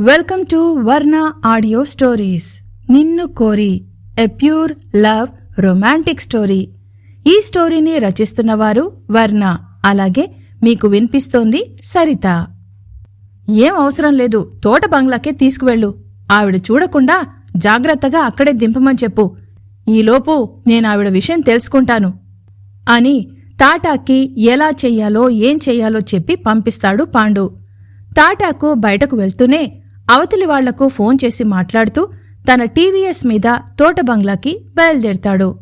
Welcome to Varna audio stories. Ninnu Kori a pure love romantic story. ఈ స్టోరీని రచిస్తున్నవారు వర్ణ. అలాగే మీకు వినిపిస్తోంది సరిత. ఏం అవసరం లేదు తోట బంగ్లాకే తీసుకువెళ్ళు. ఆవిడ చూడకుండా జాగ్రత్తగా అక్కడే దింపమని చెప్పు. ఈలోపు నేను ఆవిడ విషయం తెలుసుకుంటాను. అని తాటాకి ఎలా చెయ్యాలో ఏం చెయ్యాలో చెప్పి పంపిస్తాడు పాండు. తాటాకు బయటకు వెళ్తూనే అవతలి వాళ్ళకు ఫోన్ చేసి మాట్లాడుతూ తన టీవీఎస్ మీద తోట బంగ్లాకి బయలుదేరతాడు.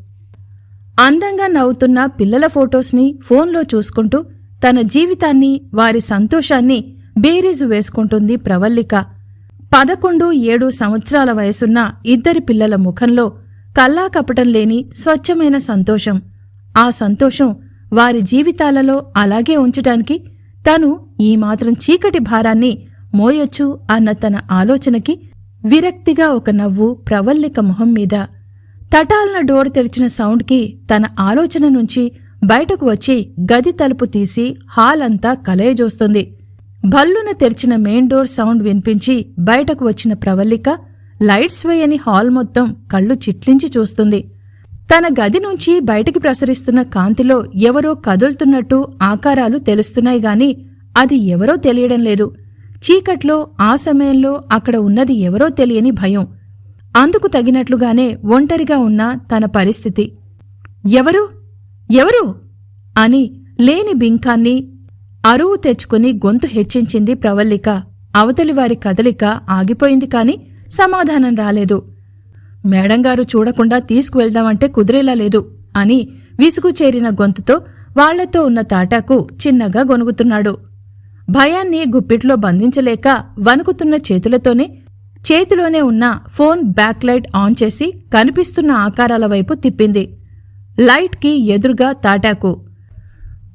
అందంగా నవ్వుతున్న పిల్లల ఫోటోస్ని ఫోన్లో చూసుకుంటూ తన జీవితాన్ని వారి సంతోషాన్ని బేరీజు వేసుకుంటుంది ప్రవల్లిక. పదకొండు ఏడు సంవత్సరాల వయసున్న ఇద్దరి పిల్లల ముఖంలో కల్లా కపటం లేని స్వచ్ఛమైన సంతోషం. ఆ సంతోషం వారి జీవితాలలో అలాగే ఉంచటానికి తను ఈ మాత్రం చీకటి భారాన్ని మోయొచ్చు అన్న తన ఆలోచనకి విరక్తిగా ఒక నవ్వు ప్రవల్లిక మొహం మీద. తటాల్న డోర్ తెరిచిన సౌండ్కి తన ఆలోచన నుంచి బయటకు వచ్చి గది తలుపు తీసి హాల్ అంతా కలయజోస్తుంది. భల్లున తెరిచిన మెయిన్ డోర్ సౌండ్ వినిపించి బయటకు వచ్చిన ప్రవల్లిక లైట్స్ వేయని హాల్ మొత్తం కళ్ళు చిట్లించి చూస్తుంది. తన గది నుంచి బయటికి ప్రసరిస్తున్న కాంతిలో ఎవరో కదులుతున్నట్టు ఆకారాలు తెలుస్తున్నాయి గాని అది ఎవరో తెలియడం లేదు. చీకట్లో ఆ సమయంలో అక్కడ ఉన్నది ఎవరో తెలియని భయం. అందుకు తగినట్లుగానే ఒంటరిగా ఉన్న తన పరిస్థితి. ఎవరు? ఎవరు? అని లేని బింకాన్ని అరువు తెచ్చుకుని గొంతు హెచ్చించింది ప్రవల్లిక. అవతలివారి కదలిక ఆగిపోయింది కాని సమాధానం రాలేదు. మేడంగారు చూడకుండా తీసుకువెళ్దామంటే కుదిరేలా లేదు అని విసుగు చేరిన గొంతుతో వాళ్ళతో ఉన్న తాటాకు చిన్నగా గొనుగుతున్నాడు. భయాన్ని గుప్పిట్లో బంధించలేక వణుకుతున్న చేతులతోనే చేతిలోనే ఉన్న ఫోన్ బ్యాక్ లైట్ ఆన్ చేసి కనిపిస్తున్న ఆకారాల వైపు తిప్పింది. లైట్కి ఎదురుగా తాటాకు.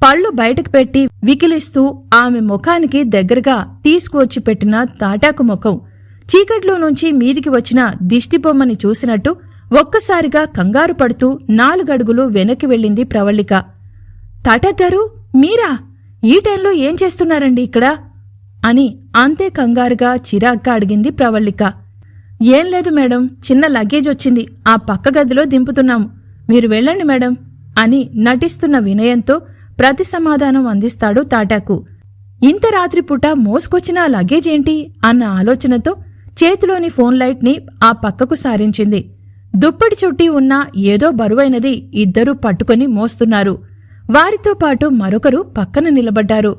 పళ్ళు బయటకు పెట్టి వికిలిస్తూ ఆమె ముఖానికి దగ్గరగా తీసుకువచ్చి పెట్టిన తాటాకు ముఖం చీకట్లో నుంచి మీదికి వచ్చిన దిష్టిబొమ్మని చూసినట్టు ఒక్కసారిగా కంగారు పడుతూ నాలుగడుగులు వెనక్కి వెళ్ళింది ప్రవళిక. తాటాగారు మీరా? ఈ టైంలో ఏం చేస్తున్నారండి ఇక్కడ? అని అంతే కంగారుగా చిరాగ్గా అడిగింది ప్రవళిక. ఏం లేదు మేడం చిన్న లగేజ్ వచ్చింది ఆ పక్క గదిలో దింపుతున్నాము. మీరు వెళ్ళండి మేడం అని నటిస్తున్న వినయంతో ప్రతి సమాధానం అందిస్తాడు తాటాకు. ఇంత రాత్రిపూట మోసుకొచ్చిన లగేజ్ ఏంటి? అన్న ఆలోచనతో చేతిలోని ఫోన్ లైట్ని ఆ పక్కకు సారించింది. దుప్పటి చుట్టి ఉన్న ఏదో బరువైనది ఇద్దరూ పట్టుకొని మోస్తున్నారు. వారితో పాటు మరొకరు పక్కన నిలబడ్డారు.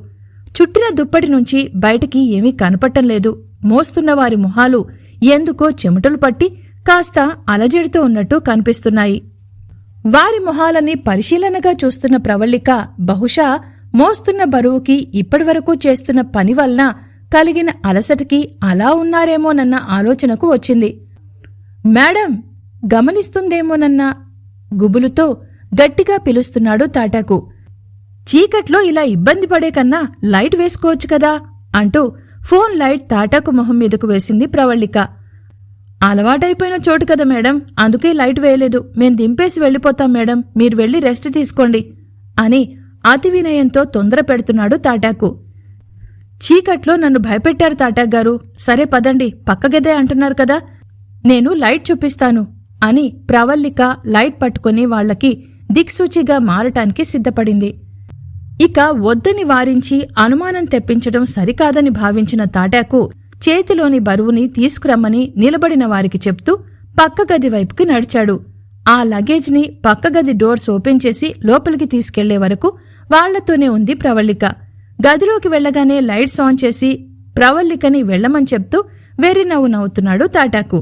చుట్టిన దుప్పటి నుంచి బయటికి ఏమీ కనపట్టం లేదు. మోస్తున్న వారి మొహాలు ఎందుకో చెమటలు పట్టి కాస్త అలజడితో ఉన్నట్టు కనిపిస్తున్నాయి. వారి మొహాలని పరిశీలనగా చూస్తున్న ప్రవళిక బహుశా మోస్తున్న బరువుకి ఇప్పటివరకు చేస్తున్న పని వలన కలిగిన అలసటకి అలా ఉన్నారేమోనన్న ఆలోచనకు వచ్చింది. మేడం గమనిస్తుందేమోనన్న గుబులుతో గట్టిగా పిలుస్తున్నాడు తాటాకు. చీకట్లో ఇలా ఇబ్బంది పడే కన్నా లైట్ వేసుకోవచ్చు కదా అంటూ ఫోన్ లైట్ తాటాకు మొహం మీదకు వేసింది ప్రవళిక. అలవాటైపోయిన చోటు కదా మేడం అందుకే లైట్ వేయలేదు. మేం దింపేసి వెళ్ళిపోతాం మేడం మీరు వెళ్ళి రెస్ట్ తీసుకోండి అని అతి వినయంతో తొందర పెడుతున్నాడు తాటాకు. చీకట్లో నన్ను భయపెట్టారు తాటాగారు. సరే పదండి పక్కగదే అంటున్నారు కదా నేను లైట్ చూపిస్తాను అని ప్రవల్లిక లైట్ పట్టుకుని వాళ్ళకి దిక్సూచిగా మారటానికి సిద్ధపడింది. ఇక వద్దని వారించి అనుమానం తెప్పించడం సరికాదని భావించిన తాటాకు చేతిలోని బరువుని తీసుకురమ్మని నిలబడిన వారికి చెప్తూ పక్క గది వైపుకి నడిచాడు. ఆ లగేజ్ని పక్క గది డోర్స్ ఓపెన్ చేసి లోపలికి తీసుకెళ్ళే వరకు వాళ్ళతోనే ఉంది ప్రవళిక. గదిలోకి వెళ్ళగానే లైట్స్ ఆన్ చేసి ప్రవల్లికని వెళ్ళమని చెప్తూ వెర్రి నవ్వు నవ్వుతున్నాడు తాటాకు.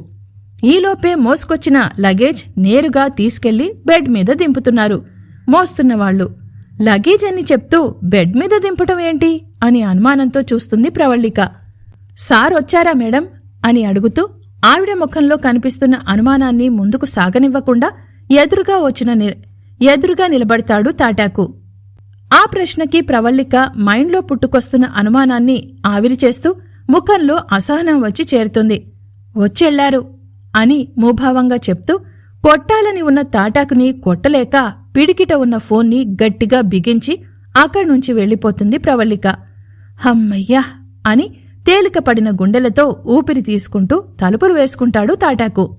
ఈలోపే మోసుకొచ్చిన లగేజ్ నేరుగా తీసుకెళ్ళి బెడ్ మీద దింపుతున్నారు. మోస్తున్నవాళ్ళు లగేజ్ అని చెప్తూ బెడ్ మీద దింపటం ఏంటి? అని అనుమానంతో చూస్తుంది ప్రవళిక. సార్ వచ్చారా మేడం? అని అడుగుతూ ఆవిడ ముఖంలో కనిపిస్తున్న అనుమానాన్ని ముందుకు సాగనివ్వకుండా ఎదురుగా వచ్చిన ఎదురుగా నిలబడతాడు తాటాకు. ఆ ప్రశ్నకి ప్రవల్లిక మైండ్లో పుట్టుకొస్తున్న అనుమానాన్ని ఆవిరి చేస్తూ ముఖంలో అసహనం వచ్చి చేరుతుంది. వచ్చెళ్ళారు అని మూభావంగా చెప్తూ కొట్టాలని ఉన్న తాటాకుని కొట్టలేక పిడికిట ఉన్న ఫోన్ని గట్టిగా బిగించి అక్కడి నుంచి వెళ్ళిపోతుంది ప్రవళిక. హమ్మయ్యా అని తేలికపడిన గుండెలతో ఊపిరి తీసుకుంటూ తలుపులు వేసుకుంటాడు తాటాకు.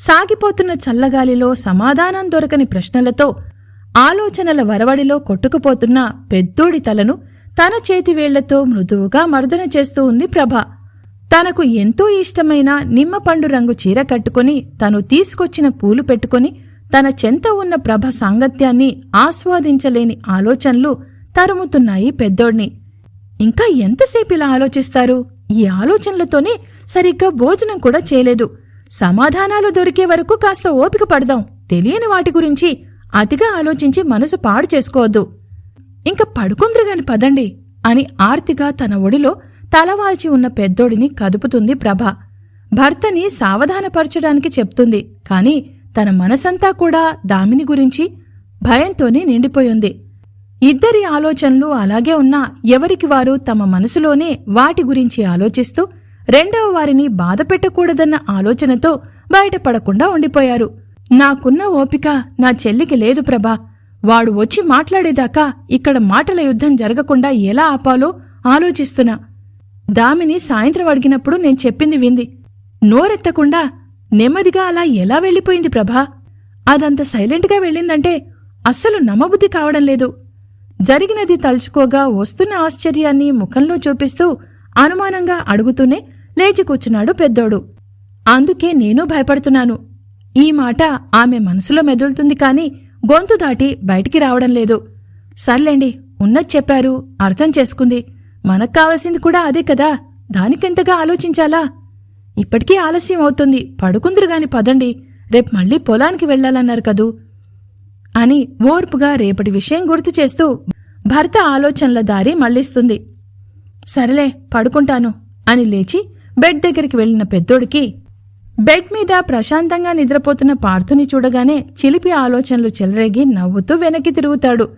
సాగిపోతున్న చల్లగాలిలో సమాధానం దొరకని ప్రశ్నలతో ఆలోచనల వరవడిలో కొట్టుకుపోతున్న పెద్దోడి తలను తన చేతివేళ్ళతో మృదువుగా మర్దన చేస్తూ ఉంది ప్రభ. తనకు ఎంతో ఇష్టమైన నిమ్మపండు రంగు చీర కట్టుకొని తను తీసుకొచ్చిన పూలు పెట్టుకుని తన చెంత ఉన్న ప్రభ సాంగత్యాన్ని ఆస్వాదించలేని ఆలోచనలు తరుముతున్నాయి పెద్దోడ్ని. ఇంకా ఎంతసేపు ఇలా ఆలోచిస్తారు? ఈ ఆలోచనలతోనే సరిగ్గా భోజనం కూడా చేయలేదు. సమాధానాలు దొరికే వరకు కాస్త ఓపిక పడదాం. తెలియని వాటి గురించి అతిగా ఆలోచించి మనసు పాడు చేసుకోవద్దు. ఇంక పడుకుందరుగాని పదండి అని ఆర్తిగా తన ఒడిలో తలవాల్చి ఉన్న పెద్దోడిని కదుపుతుంది ప్రభ. భర్తని సావధానపరచడానికి చెప్తుంది. కాని తన మనసంతా కూడా దామిని గురించి భయంతోనే నిండిపోయింది. ఇద్దరి ఆలోచనలు అలాగే ఉన్నా ఎవరికి వారు తమ మనసులోనే వాటి గురించి ఆలోచిస్తూ రెండవ వారిని బాధ పెట్టకూడదన్న ఆలోచనతో బయటపడకుండా ఉండిపోయారు. నాకున్న ఓపిక నా చెల్లికి లేదు ప్రభా. వాడు వచ్చి మాట్లాడేదాకా ఇక్కడ మాటల యుద్ధం జరగకుండా ఎలా ఆపాలో ఆలోచిస్తున్నా. దామిని సాయంత్రం అడిగినప్పుడు నేను చెప్పింది వింది. నోరెత్తకుండా నెమ్మదిగా అలా ఎలా వెళ్ళిపోయింది ప్రభా? అదంత సైలెంట్గా వెళ్ళిందంటే అస్సలు నమ్మబుద్ధి కావడం లేదు. జరిగినది తలుచుకోగా వస్తున్న ఆశ్చర్యాన్ని ముఖంలో చూపిస్తూ అనుమానంగా అడుగుతూనే లేచి కూర్చున్నాడు పెద్దోడు. అందుకే నేను భయపడుతున్నాను. ఈ మాట ఆమె మనసులో మెదులుతుంది కాని గొంతు దాటి బయటికి రావడం లేదు. సర్లేండి ఉన్నది చెప్పారు అర్థం చేసుకుంది. మనకు కావలసింది కూడా అదే కదా? దానికెంతగా ఆలోచించాలా? ఇప్పటికీ ఆలస్యం అవుతుంది. పడుకుందరు గాని పదండి. రేపు మళ్ళీ పొలానికి వెళ్ళాలన్నారు కదూ? అని ఓర్పుగా రేపటి విషయం గుర్తు చేస్తూ భర్త ఆలోచనల దారి మళ్ళిస్తుంది. సరేలే పడుకుంటాను అని లేచి బెడ్ దగ్గరికి వెళ్ళిన పెద్దోడికి బెడ్ మీద ప్రశాంతంగా నిద్రపోతున్న పార్థుని చూడగానే చిలిపి ఆలోచనలు చెలరేగి నవ్వుతూ వెనక్కి తిరుగుతాడు.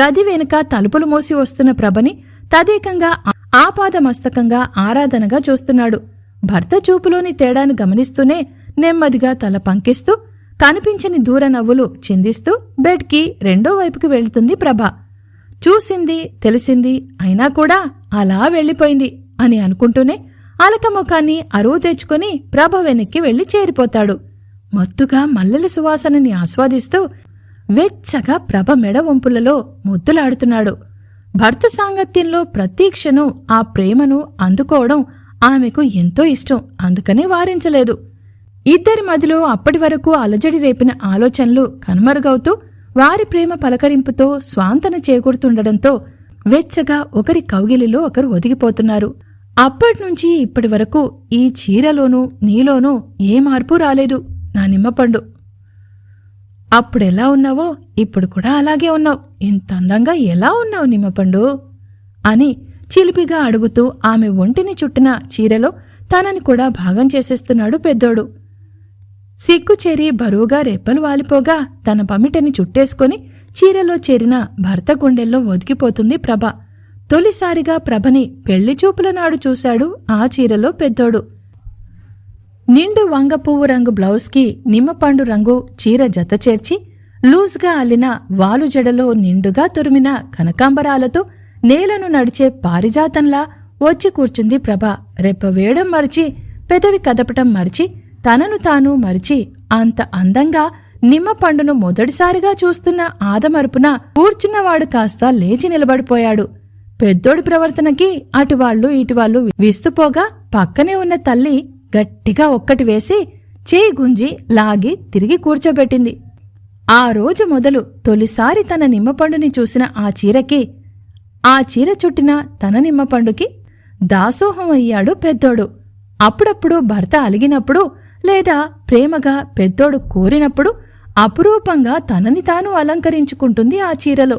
గది వెనుక తలుపులు మూసి వస్తున్న ప్రభని తదేకంగా ఆపాదమస్తకంగా ఆరాధనగా చూస్తున్నాడు. భర్త చూపులోని తేడాను గమనిస్తూనే నెమ్మదిగా తల పంకిస్తూ కనిపించని దూర నవ్వులు చిందిస్తూ బెడ్కి రెండో వైపుకి వెళ్తుంది ప్రభ. చూసింది తెలిసింది అయినా కూడా అలా వెళ్ళిపోయింది అని అనుకుంటూనే అలకముఖాన్ని అరువు తెచ్చుకుని ప్రభ వెనక్కి వెళ్ళి చేరిపోతాడు. మత్తుగా మల్లెల సువాసనని ఆస్వాదిస్తూ వెచ్చగా ప్రభ మెడ వంపులలో ముద్దులాడుతున్నాడు. భర్త సాంగత్యంలో ప్రతి క్షణం ఆ ప్రేమను అందుకోవడం ఆమెకు ఎంతో ఇష్టం. అందుకనే వారించలేదు. ఇద్దరి మదిలో అప్పటి వరకు అలజడి రేపిన ఆలోచనలు కనుమరుగవుతూ వారి ప్రేమ పలకరింపుతో స్వాంతన చేకూరుతుండడంతో వెచ్చగా ఒకరి కౌగిలిలో ఒకరు ఒదిగిపోతున్నారు. అప్పటినుంచి ఇప్పటి వరకు ఈ చీరలోనూ నీలోనూ ఏ మార్పు రాలేదు. నా నిమ్మపండు. అప్పుడెలా ఉన్నావో ఇప్పుడు కూడా అలాగే ఉన్నావు. ఇంత అందంగా ఎలా ఉన్నావు నిమ్మపండు? అని చిలిపిగా అడుగుతూ ఆమె ఒంటిని చుట్టిన చీరలో తనని కూడా భాగం చేసేస్తున్నాడు పెద్దోడు. సిగ్గు చేరి బరువుగా రెప్పలు వాలిపోగా తన పమిటని చుట్టేసుకొని చీరలో చేరిన భర్త గుండెల్లో ఒదిగిపోతుంది ప్రభ. తొలిసారిగా ప్రభని పెళ్ళి చూపుల నాడు చూశాడు ఆ చీరలో పెద్దోడు. నిండు వంగపువ్వు రంగు బ్లౌజ్కి నిమ్మపండు రంగు చీర జత చేర్చి లూజ్గా అల్లిన వాలు జడలో నిండుగా తురిమిన కనకాంబరాలతో నేలను నడిచే పారిజాతంలా వచ్చి కూర్చుంది ప్రభ. రెప్ప వేయడం మరిచి పెదవి కదపటం మరిచి తనను తాను మరిచి అంత అందంగా నిమ్మ పండును మొదటిసారిగా చూస్తున్న ఆదమరుపున కూర్చున్నవాడు కాస్త లేచి నిలబడిపోయాడు. పెద్దోడి ప్రవర్తనకి అటువాళ్ళు ఇటువాళ్ళు విస్తుపోగా పక్కనే ఉన్న తల్లి గట్టిగా ఒక్కటి వేసి చేయి గుంజి లాగి తిరిగి కూర్చోబెట్టింది. ఆ రోజు మొదలు తొలిసారి తన నిమ్మపండుని చూసిన ఆ చీరకి ఆ చీర చుట్టిన తన నిమ్మపండుకి దాసోహం అయ్యాడు పెద్దోడు. అప్పుడప్పుడు భర్త అలిగినప్పుడు లేదా ప్రేమగా పెద్దోడు కోరినప్పుడు అపురూపంగా తనని తాను అలంకరించుకుంటుంది ఆ చీరలో.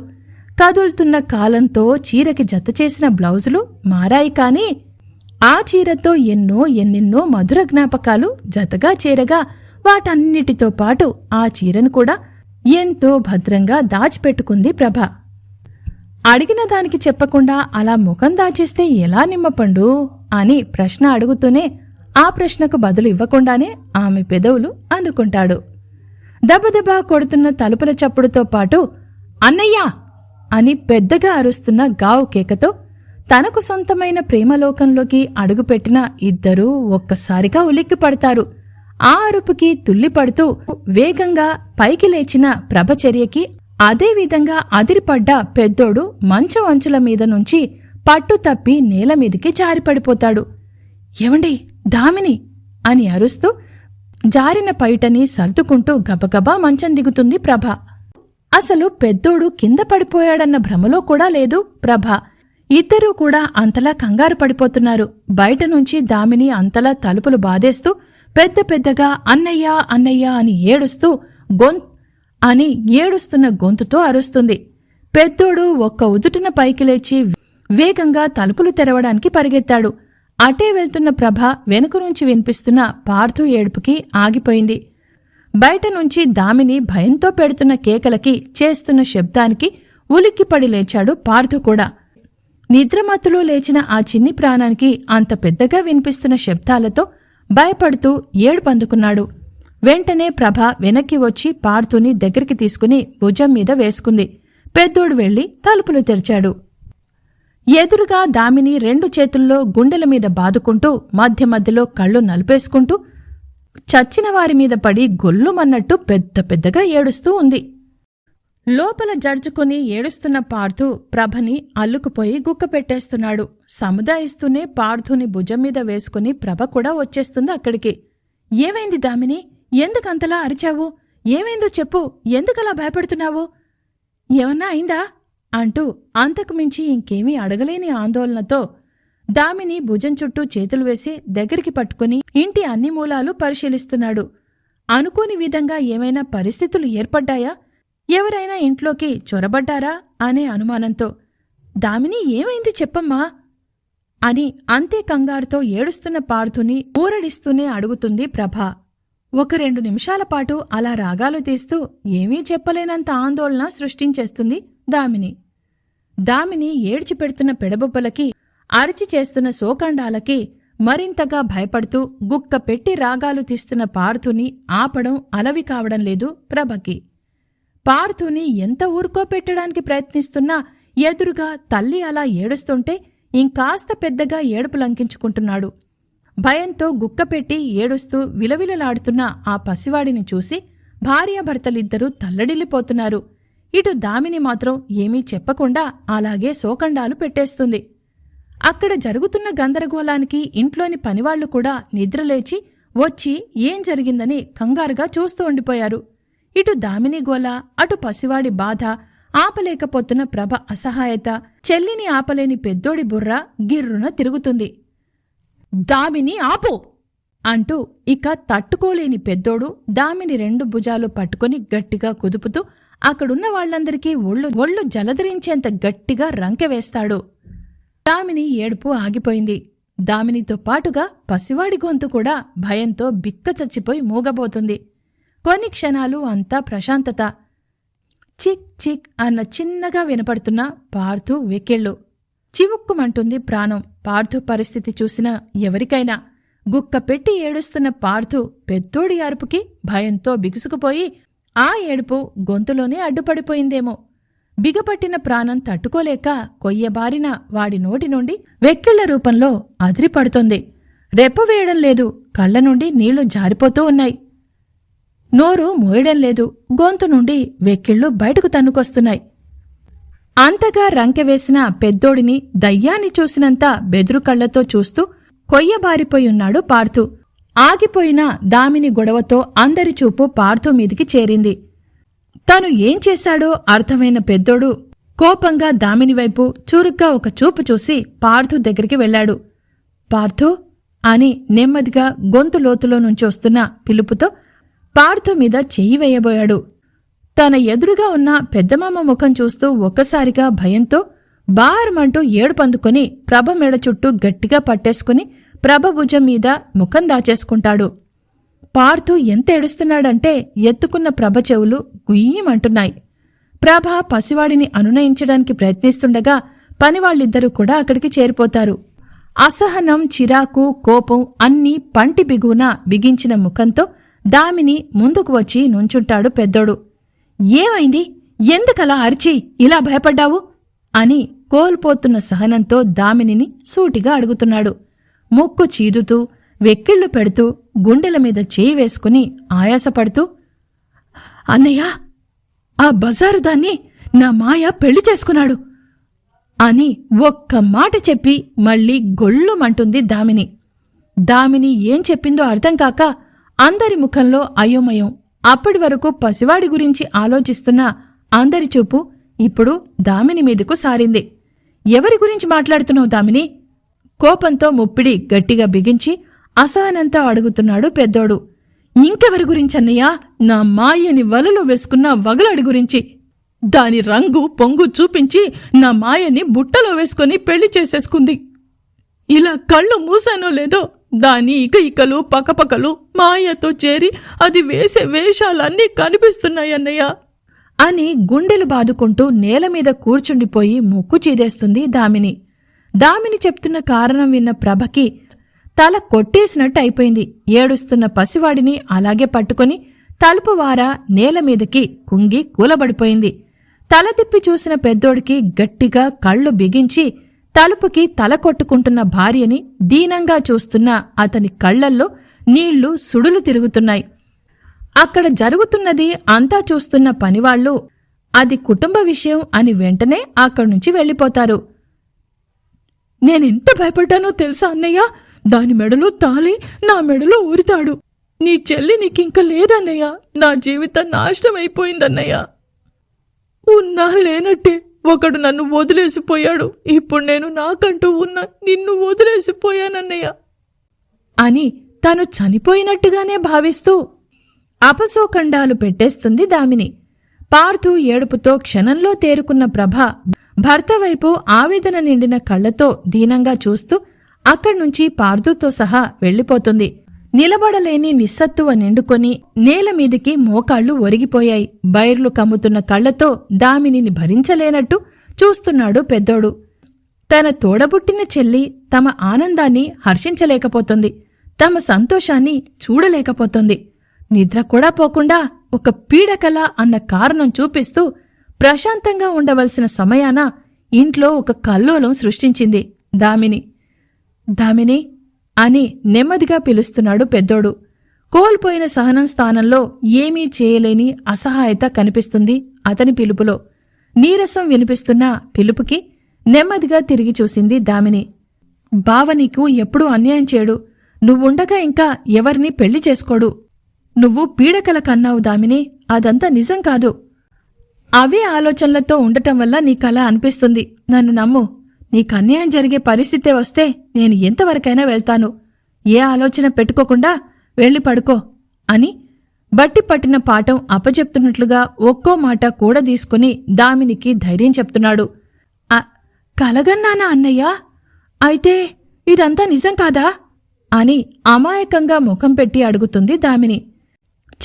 కదులుతున్న కాలంతో చీరకి జత చేసిన బ్లౌజులు మారాయి కాని ఆ చీరతో ఎన్నో ఎన్నెన్నో మధుర జ్ఞాపకాలు జతగా చేరగా వాటన్నిటితో పాటు ఆ చీరను కూడా ఎంతో భద్రంగా దాచిపెట్టుకుంది ప్రభ. అడిగిన దానికి చెప్పకుండా అలా ముఖం దాచేస్తే ఎలా నిమ్మపండు? అని ప్రశ్న అడుగుతూనే ఆ ప్రశ్నకు బదులు ఇవ్వకుండానే ఆమె పెదవులు అందుకుంటాడు. దబదబా కొడుతున్న తలుపుల చప్పుడుతో పాటు అన్నయ్యా! అని పెద్దగా అరుస్తున్న గావు కేకతో తనకు సొంతమైన ప్రేమలోకంలోకి అడుగుపెట్టిన ఇద్దరూ ఒక్కసారిగా ఉలిక్కి పడతారు ఆ అరుపుకి తుల్లిపడుతూ వేగంగా పైకి లేచిన ప్రభచర్యకి అదేవిధంగా అదిరిపడ్డ పెద్దోడు మంచం అంచుల మీద నుంచి పట్టు తప్పి నేల మీదికి జారిపడిపోతాడు. ఏమండి దామిని? అని అరుస్తూ జారిన పైటని సర్దుకుంటూ గబగబా మంచం దిగుతుంది ప్రభ. అసలు పెద్దోడు కింద పడిపోయాడన్న భ్రమలో కూడా లేదు ప్రభ. ఇద్దరూ కూడా అంతలా కంగారు పడిపోతున్నారు. బయట నుంచి దామిని అంతలా తలుపులు బాధేస్తూ పెద్ద పెద్దగా అన్నయ్య అన్నయ్య అని ఏడుస్తూ గొం అని ఏడుస్తున్న గొంతుతో అరుస్తుంది. పెద్దోడు ఒక్క ఉదుటిన పైకి లేచి వేగంగా తలుపులు తెరవడానికి పరిగెత్తాడు. అటే వెళ్తున్న ప్రభ వెనుక నుంచి వినిపిస్తున్న పార్థు ఏడుపుకి ఆగిపోయింది. బయట నుంచి దామిని భయంతో పెడుతున్న కేకలకి చేస్తున్న శబ్దానికి ఉలిక్కిపడి లేచాడు పార్థు కూడా. నిద్రమత్తులో లేచిన ఆ చిన్ని ప్రాణానికి అంత పెద్దగా వినిపిస్తున్న శబ్దాలతో భయపడుతూ ఏడుపందుకున్నాడు వెంటనే ప్రభ వెనక్కి వచ్చి పార్థుని దగ్గరికి తీసుకుని భుజం మీద వేసుకుంది. పెద్దోడు వెళ్ళి తలుపులు తెరిచాడు. ఎదురుగా దామిని రెండు చేతుల్లో గుండెల మీద బాదుకుంటూ మధ్య మధ్యలో కళ్ళు నలిపేసుకుంటూ చచ్చిన వారి మీద పడి గొల్లుమన్నట్టు పెద్ద పెద్దగా ఏడుస్తూ ఉంది. లోపల జడ్జుకుని ఏడుస్తున్న పార్థు ప్రభని అల్లుకుపోయి గుక్క పెట్టేస్తున్నాడు. సముదాయిస్తూనే పార్థుని భుజం మీద వేసుకుని ప్రభ కూడా వచ్చేస్తుంది అక్కడికి. ఏమైంది దామిని? ఎందుకంతలా అరిచావు? ఏమైందో చెప్పు. ఎందుకలా భయపడుతున్నావు? ఏమన్నా అయిందా? అంటూ అంతకుమించి ఇంకేమీ అడగలేని ఆందోళనతో దామిని భుజం చుట్టూ చేతులు వేసి దగ్గరికి పట్టుకుని ఇంటి అన్ని మూలాలు పరిశీలిస్తున్నాడు. అనుకోని విధంగా ఏమైనా పరిస్థితులు ఏర్పడ్డాయా? ఎవరైనా ఇంట్లోకి చొరబడ్డారా అనే అనుమానంతో దామిని ఏమైంది చెప్పమ్మా అని అంతే కంగారుతో ఏడుస్తున్న పార్థుని ఊరడిస్తూనే అడుగుతుంది ప్రభ. ఒక రెండు నిమిషాల పాటు అలా రాగాలు తీస్తూ ఏమీ చెప్పలేనంత ఆందోళన సృష్టించేస్తుంది దామిని దామిని ఏడ్చి పెడుతున్న పెడబొబ్బలకి అరిచి చేస్తున్న శోకండాలకి మరింతగా భయపడుతూ గుక్క పెట్టి రాగాలు తీస్తున్న పార్థుని ఆపడం అలవి కావడం లేదు ప్రభకి. పార్థుని ఎంత ఊరుకో పెట్టడానికి ప్రయత్నిస్తున్నా ఎదురుగా తల్లి అలా ఏడుస్తుంటే ఇంకాస్త పెద్దగా ఏడుపు లంకించుకుంటున్నాడు. భయంతో గుక్కపెట్టి ఏడుస్తూ విలవిలలాడుతున్న ఆ పసివాడిని చూసి భార్యాభర్తలిద్దరూ తల్లడిల్లిపోతున్నారు. ఇటు దామిని మాత్రం ఏమీ చెప్పకుండా అలాగే శోకండాలు పెట్టేస్తుంది. అక్కడ జరుగుతున్న గందరగోళానికి ఇంట్లోని పనివాళ్ళు కూడా నిద్రలేచి వచ్చి ఏం జరిగిందని కంగారుగా చూస్తూ ఉండిపోయారు. ఇటు దామిని గోల అటు పసివాడి బాధ ఆపలేకపోతున్న ప్రభ అసహాయత చెల్లిని ఆపలేని పెద్దోడి బుర్ర గిర్రున తిరుగుతుంది. దామిని ఆపు! అంటూ ఇక తట్టుకోలేని పెద్దోడు దామిని రెండు భుజాలు పట్టుకొని గట్టిగా కుదుపుతూ అక్కడున్న వాళ్ళందరికీ ఒళ్ళు ఒళ్ళు జలధరించేంత గట్టిగా రంకెవేస్తాడు దామిని ఏడుపు ఆగిపోయింది. దామినితో పాటుగా పసివాడి గొంతు కూడా భయంతో బిక్క చచ్చిపోయి మూగబోతుంది. కొన్ని క్షణాలు అంతా ప్రశాంతత. చిక్ చిక్ అన్న చిన్నగా వినపడుతున్న పార్థు వెక్కిళ్ళు. చివుక్కుమంటుంది ప్రాణం. పార్థు పరిస్థితి చూసిన ఎవరికైనా. గుక్క పెట్టి ఏడుస్తున్న పార్థు పెద్దోడి అరుపుకి భయంతో బిగుసుకుపోయి ఆ ఏడుపు గొంతులోనే అడ్డుపడిపోయిందేమో. బిగపట్టిన ప్రాణం తట్టుకోలేక కొయ్యబారిన వాడి నోటి నుండి వెక్కిళ్ళ రూపంలో అదిరిపడుతుంది. రెప్ప వేయడం లేదు. కళ్ళ నుండి నీళ్ళు జారిపోతూ ఉన్నాయి. నోరు మోయడం లేదు. గొంతు నుండి వెక్కిళ్ళు బయటకు తన్నుకొస్తున్నాయి. అంతగా రంకెవేసిన పెద్దోడిని దయ్యాన్ని చూసినంత బెదురు కళ్ళతో చూస్తూ కొయ్యబారిపోయున్నాడు పార్థు. ఆగిపోయిన దామిని గొడవతో అందరి చూపు పార్థు మీదికి చేరింది. తాను ఏం చేశాడో అర్థమైన పెద్దోడు కోపంగా దామిని వైపు చురుగ్గా ఒక చూపు చూసి పార్థు దగ్గరికి వెళ్ళాడు. పార్థు అని నెమ్మదిగా గొంతు లోతులో నుంచి వస్తున్న పిలుపుతో పార్థు మీద చెయ్యి వేయబోయాడు. తన ఎదురుగా ఉన్న పెద్దమామ ముఖం చూస్తూ ఒక్కసారిగా భయంతో బారమంటూ ఏడుపందుకొని ప్రభ మెడ చుట్టూ గట్టిగా పట్టేసుకుని ప్రభ భుజం మీద ముఖం దాచేసుకుంటాడు. పార్థు ఎంత ఏడుస్తున్నాడంటే ఎత్తుకున్న ప్రభ చెవులు గుయ్యమంటున్నాయి. ప్రభ పసివాడిని అనునయించడానికి ప్రయత్నిస్తుండగా పనివాళ్ళిద్దరూ కూడా అక్కడికి చేరిపోతారు. అసహనం చిరాకు కోపం అన్నీ పంటి బిగువున బిగించిన ముఖంతో దామిని ముందుకు వచ్చి నుంచుంటాడు పెద్దోడు. ఏమైంది? ఎందుకలా అరిచి ఇలా భయపడ్డావు? అని కోల్పోతున్న సహనంతో దామినిని సూటిగా అడుగుతున్నాడు. ముక్కు చీదుతూ వెక్కిళ్ళు పెడుతూ గుండెల మీద చేయి వేసుకుని ఆయాసపడుతూ అన్నయ్య ఆ బజారు దాన్ని నా మాయ పెళ్ళి చేసుకున్నాడు అని ఒక్క మాట చెప్పి మళ్ళీ గొళ్ళుమంటుంది దామిని. దామిని ఏం చెప్పిందో అర్థం కాక అందరి ముఖంలో అయోమయం. అప్పటి వరకు పసివాడి గురించి ఆలోచిస్తున్న అందరి చూపు ఇప్పుడు దామిని మీదకు సారింది. ఎవరి గురించి మాట్లాడుతున్నావు దామిని? కోపంతో ముప్పిడి గట్టిగా బిగించి అసహనంతో అడుగుతున్నాడు పెద్దోడు. ఇంకెవరి గురించన్నయ్యా నా మాయని వలలో వేసుకున్న వగలాడి గురించి. దాని రంగు పొంగు చూపించి నా మాయని బుట్టలో వేసుకొని పెళ్ళి చేసేసుకుంది. ఇలా కళ్ళు మూసానో లేదో దాని ఇక ఇకలు పకపకలు మాయతో చేరి అది వేసే వేషాలన్నీ కనిపిస్తున్నాయన్నయ్య అని గుండెలు బాదుకుంటూ నేల మీద కూర్చుండిపోయి ముక్కు చీదేస్తుంది దామిని. దామిని చెప్తున్న కారణం విన్న ప్రభకి తల కొట్టేసినట్టు అయిపోయింది. ఏడుస్తున్న పసివాడిని అలాగే పట్టుకొని తలుపు వార నేల మీదకి కుంగి కూలబడిపోయింది. తల తిప్పి చూసిన పెద్దోడికి గట్టిగా కళ్ళు బిగించి తలుపుకి తల కొట్టుకుంటున్న భార్యని దీనంగా చూస్తున్న అతని కళ్ళల్లో నీళ్ళు సుడులు తిరుగుతున్నాయి. అక్కడ జరుగుతున్నది అంతా చూస్తున్న పనివాళ్ళు అది కుటుంబ విషయం అని వెంటనే అక్కడి నుంచి వెళ్ళిపోతారు. నేనెంత భయపడ్డానో తెలుసా అన్నయ్య? దాని మెడలో తాలి నా మెడలో ఊరితాడు. నీ చెల్లి నీకింక లేదన్నయ్య. నా జీవితం నాశనం అయిపోయిందన్నయ్య. ఉన్నా లేనట్టే ఒకడు నన్ను వదిలేసిపోయాడు. ఇప్పుడు నేను నాకంటూ ఉన్న నిన్ను వదిలేసిపోయానన్నయ్య. అని తాను చనిపోయినట్టుగానే భావిస్తూ అపశోఖండాలు పెట్టేస్తుంది దామిని. పార్థు ఏడుపుతో క్షణంలో తేరుకున్న ప్రభ భర్త వైపు ఆవేదన నిండిన కళ్ళతో దీనంగా చూస్తూ అక్కడ్నుంచి పార్థుతో సహా వెళ్ళిపోతుంది. నిలబడలేని నిస్సత్తువ నిండుకొని నేలమీదికి మోకాళ్ళు ఒరిగిపోయాయి. బైర్లు కమ్ముతున్న కళ్ళతో దామినిని భరించలేనట్టు చూస్తున్నాడు పెద్దోడు. తన తోడబుట్టిన చెల్లి తమ ఆనందాన్ని హర్షించలేకపోతుంది. తమ సంతోషాన్ని చూడలేకపోతుంది. నిద్ర కూడా పోకుండా ఒక పీడకల అన్న కారణం చూపిస్తూ ప్రశాంతంగా ఉండవలసిన సమయాన ఇంట్లో ఒక కల్లోలం సృష్టించింది దామిని. దామిని అని నెమ్మదిగా పిలుస్తున్నాడు పెద్దోడు. కోల్పోయిన సహనం స్థానంలో ఏమీ చేయలేని అసహాయత కనిపిస్తుంది అతని పిలుపులో. నీరసం వినిపిస్తున్న పిలుపుకి నెమ్మదిగా తిరిగి చూసింది దామిని. బావ నీకు ఎప్పుడూ అన్యాయం చేయడు. నువ్వుండగా ఇంకా ఎవరిని పెళ్ళి చేసుకోడు. నువ్వు పీడకల కన్నావు దామిని. అదంతా నిజం కాదు. అవే ఆలోచనలతో ఉండటం వల్ల నీకలా అనిపిస్తుంది. నన్ను నమ్ము. నీకు అన్యాయం జరిగే పరిస్థితే వస్తే నేను ఎంతవరకైనా వెళ్తాను. ఏ ఆలోచన పెట్టుకోకుండా వెళ్ళి పడుకో అని బట్టి పట్టిన పాఠం అప్పచెప్తున్నట్లుగా ఒక్కో మాట కూడా తీసుకుని దామినికి ధైర్యం చెప్తున్నాడు. కలగన్నానా అన్నయ్య? అయితే ఇదంతా నిజం కాదా? అని అమాయకంగా ముఖం పెట్టి అడుగుతుంది దామిని.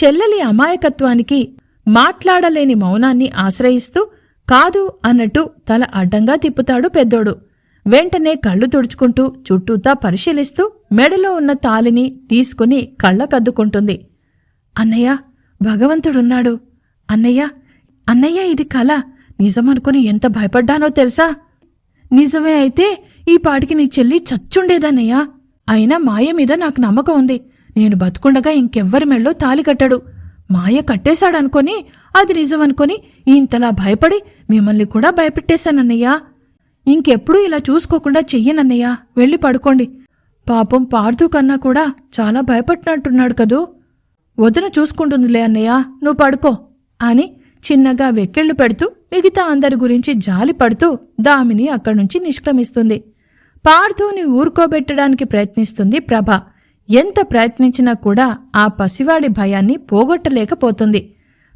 చెల్లెలి అమాయకత్వానికి మాట్లాడలేని మౌనాన్ని ఆశ్రయిస్తూ కాదు అన్నట్టు తల అడ్డంగా తిప్పుతాడు పెద్దోడు. వెంటనే కళ్ళు తుడుచుకుంటూ చుట్టూతా పరిశీలిస్తూ మెడలో ఉన్న తాలిని తీసుకుని కళ్ళకద్దుకుంటుంది. అన్నయ్య భగవంతుడున్నాడు. అన్నయ్య అన్నయ్య ఇది కళ నిజమనుకుని ఎంత భయపడ్డానో తెలుసా? నిజమే అయితే ఈ పాటికి నీ చెల్లి చచ్చుండేదన్నయ్యా. అయినా మాయ మీద నాకు నమ్మకం ఉంది. నేను బతుకుండగా ఇంకెవ్వరి మెళ్ళో తాలి కట్టాడు. మాయ కట్టేశాడనుకొని అది నిజమనుకొని ఇంతలా భయపడి మిమ్మల్ని కూడా భయపెట్టేశానన్నయ్యా. ఇంకెప్పుడూ ఇలా చూసుకోకుండా చెయ్యనన్నయ్యా. వెళ్ళి పడుకోండి. పాపం పార్థు కన్నా కూడా చాలా భయపడినట్టున్నాడు కదూ. వదిన చూసుకుంటుందిలే అన్నయ్య నువ్వు పడుకో అని చిన్నగా వెక్కిళ్ళు పెడుతూ మిగతా అందరి గురించి జాలి పడుతూ దామిని అక్కడి నుంచి నిష్క్రమిస్తుంది. పార్థుని ఊరుకోబెట్టడానికి ప్రయత్నిస్తుంది ప్రభ. ఎంత ప్రయత్నించినా కూడా ఆ పసివాడి భయాన్ని పోగొట్టలేకపోతుంది.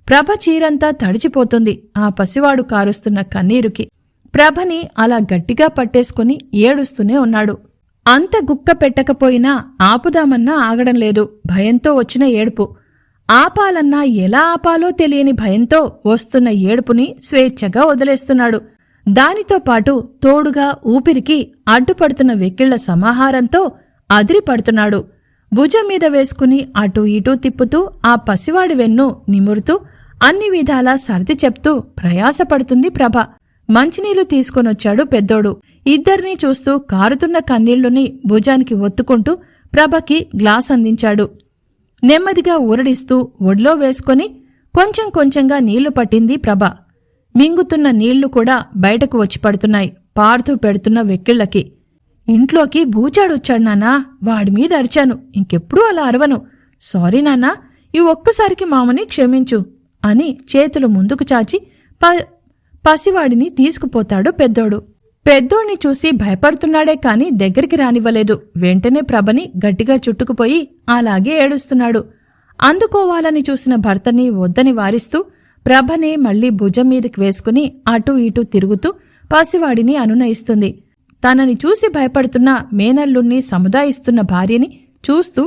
ప్రభ చీరంతా తడిచిపోతుంది. ఆ పసివాడు కారుస్తున్న కన్నీరుకి. ప్రభని అలా గట్టిగా పట్టేసుకుని ఏడుస్తూనే ఉన్నాడు. అంత గుక్క పెట్టకపోయినా ఆపుదామన్నా ఆగడం లేదు. భయంతో వచ్చిన ఏడుపు. ఆపాలన్నా ఎలా ఆపాలో తెలియని భయంతో వస్తున్న ఏడుపుని స్వేచ్ఛగా వదిలేస్తున్నాడు. దానితో పాటు తోడుగా ఊపిరికి అడ్డుపడుతున్న వెక్కిళ్ళ సమాహారంతో అదిరిపడుతున్నాడు. భుజం మీద వేసుకుని అటూ ఇటూ తిప్పుతూ ఆ పసివాడి వెన్ను నిమురుతూ అన్ని విధాలా సర్ది చెప్తూ ప్రయాసపడుతుంది ప్రభ. మంచినీళ్ళు తీసుకొనొచ్చాడు పెద్దోడు. ఇద్దరినీ చూస్తూ కారుతున్న కన్నీళ్ళుని భుజానికి ఒత్తుకుంటూ ప్రభకి గ్లాస్ అందించాడు. నెమ్మదిగా ఊరడిస్తూ ఒడిలో వేసుకొని కొంచెం కొంచెంగా నీళ్ళు పట్టింది ప్రభ. మింగుతున్న నీళ్ళు కూడా బయటకు వచ్చి పడుతున్నాయి. పారుతూ పెడుతున్న వెక్కిళ్ళకి ఇంట్లోకి బూచాడొచ్చాడు నానా వాడి మీద అరిచాను. ఇంకెప్పుడూ అలా అరవను. సారీ నాన్నా. ఈ ఒక్కసారికి మామని క్షమించు. అని చేతులు ముందుకు చాచి ప పసివాడిని తీసుకుపోతాడు పెద్దోడు. పెద్దోణ్ణి చూసి భయపడుతున్నాడే కాని దగ్గరికి రానివ్వలేదు. వెంటనే ప్రభని గట్టిగా చుట్టుకుపోయి అలాగే ఏడుస్తున్నాడు. అందుకోవాలని చూసిన భర్తని వద్దని వారిస్తూ ప్రభనే మళ్ళీ భుజం మీదకి వేసుకుని అటూ ఇటూ తిరుగుతూ పసివాడిని అనునయిస్తుంది. తనని చూసి భయపడుతున్న మేనల్లుణ్ణి సముదాయిస్తున్న భార్యని చూస్తూ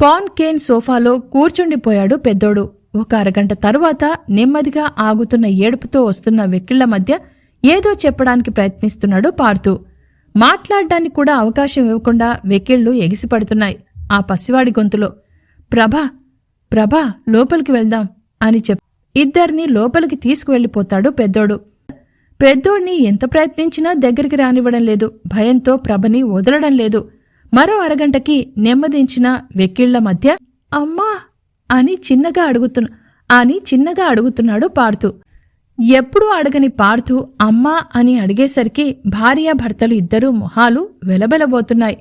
కాన్ కేన్ సోఫాలో కూర్చుండిపోయాడు పెద్దోడు. ఒక అరగంట తరువాత నెమ్మదిగా ఆగుతున్న ఏడుపుతో వస్తున్న వెక్కిళ్ళ మధ్య ఏదో చెప్పడానికి ప్రయత్నిస్తున్నాడు పార్థు మాట్లాడడానికి కూడా అవకాశం ఇవ్వకుండా వెకిళ్ళు ఎగిసిపడుతున్నాయి. ఆ పసివాడి గొంతులో ప్రభా ప్రభా లోపలికి వెళ్దాం అని చెప్ ఇద్దరిని లోపలికి తీసుకువెళ్ళిపోతాడు పెద్దోడు. పెద్దోడిని ఎంత ప్రయత్నించినా దగ్గరికి రానివ్వడం లేదు. భయంతో ప్రభని వదలడం లేదు. మరో అరగంటకి నెమ్మదించిన వెక్కిళ్ళ మధ్య అమ్మా అని చిన్నగా అడుగుతున్న అని చిన్నగా అడుగుతున్నాడు పార్థు. ఎప్పుడూ అడగని పార్థు అమ్మా అని అడిగేసరికి భార్యాభర్తలు ఇద్దరూ మొహాలు వెలబెలబోతున్నాయి.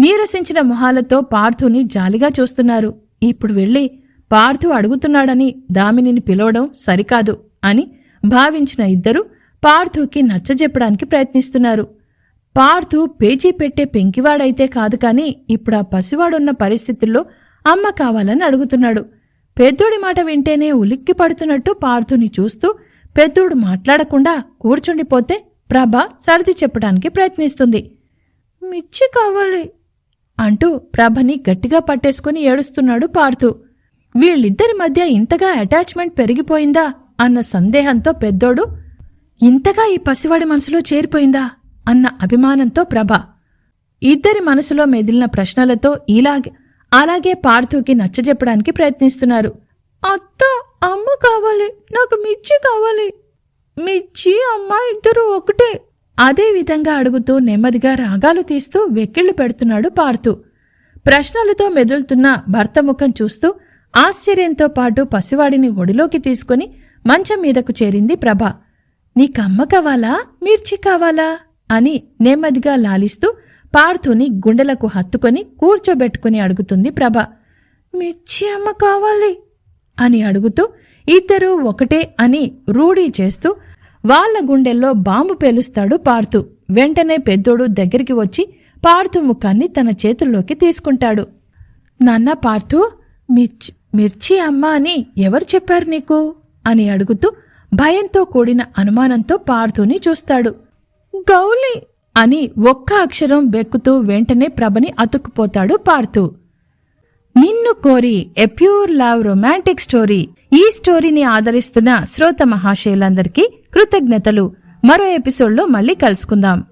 నీరసించిన మొహాలతో పార్థుని జాలిగా చూస్తున్నారు. ఇప్పుడు వెళ్ళి పార్థు అడుగుతున్నాడని దామినిని పిలవడం సరికాదు అని భావించిన ఇద్దరు పార్థుకి నచ్చజెప్పడానికి ప్రయత్నిస్తున్నారు. పార్థు పేచీ పెట్టే పెంకివాడైతే కాదు కాని ఇప్పుడు ఆ పసివాడున్న పరిస్థితుల్లో అమ్మ కావాలని అడుగుతున్నాడు. పెద్దోడి మాట వింటేనే ఉలిక్కి పడుతున్నట్టు పార్థుని చూస్తూ పెద్దోడు మాట్లాడకుండా కూర్చుండిపోతే ప్రభ సర్ది చెప్పడానికి ప్రయత్నిస్తుంది. మిర్చి కావాలి అంటూ ప్రభని గట్టిగా పట్టేసుకుని ఏడుస్తున్నాడు పార్థు. వీళ్ళిద్దరి మధ్య ఇంతగా అటాచ్మెంట్ పెరిగిపోయిందా అన్న సందేహంతో పెద్దోడు ఇంతగా ఈ పసివాడి మనసులో చేరిపోయిందా అన్న అభిమానంతో ప్రభ. ఇద్దరి మనసులో మెదిలిన ప్రశ్నలతో ఇలాగే అలాగే పార్థుకి నచ్చజెప్పడానికి ప్రయత్నిస్తున్నారు. అత్త అమ్మ కావాలి నాకు మిర్చి కావాలి. మిర్చి అమ్మ ఇద్దరు ఒకటే. అదే విధంగా అడుగుతూ నెమ్మదిగా రాగాలు తీస్తూ వెక్కిళ్ళు పెడుతున్నాడు పార్థు. ప్రశ్నలతో మెదులుతున్న భర్త ముఖం చూస్తూ ఆశ్చర్యంతో పాటు పసివాడిని ఒడిలోకి తీసుకుని మంచం మీదకు చేరింది ప్రభ. నీకమ్మ కావాలా? మిర్చి కావాలా? అని నెమ్మదిగా లాలిస్తూ పార్థుని గుండెలకు హత్తుకొని కూర్చోబెట్టుకుని అడుగుతుంది ప్రభ. మిర్చి అమ్మ కావాలి అని అడుగుతూ ఇద్దరూ ఒకటే అని రూఢీ చేస్తూ వాళ్ళ గుండెల్లో బాంబు పేలుస్తాడు పార్థు. వెంటనే పెద్దోడు దగ్గరికి వచ్చి పార్థు ముఖాన్ని తన చేతుల్లోకి తీసుకుంటాడు. నాన్న పార్థు మిర్చి మిర్చి అమ్మ అని ఎవరు చెప్పారు నీకు? అని అడుగుతూ భయంతో కూడిన అనుమానంతో పార్థుని చూస్తాడు. గౌలి అని ఒక్క అక్షరం బెక్కుతూ వెంటనే ప్రభని అతుక్కుపోతాడు Parthu. Ninnu Kori a pure love romantic story. ఈ స్టోరీని ఆదరిస్తున్న శ్రోత మహాశయులందరికీ కృతజ్ఞతలు. మరో ఎపిసోడ్లో మళ్ళీ కలుసుకుందాం.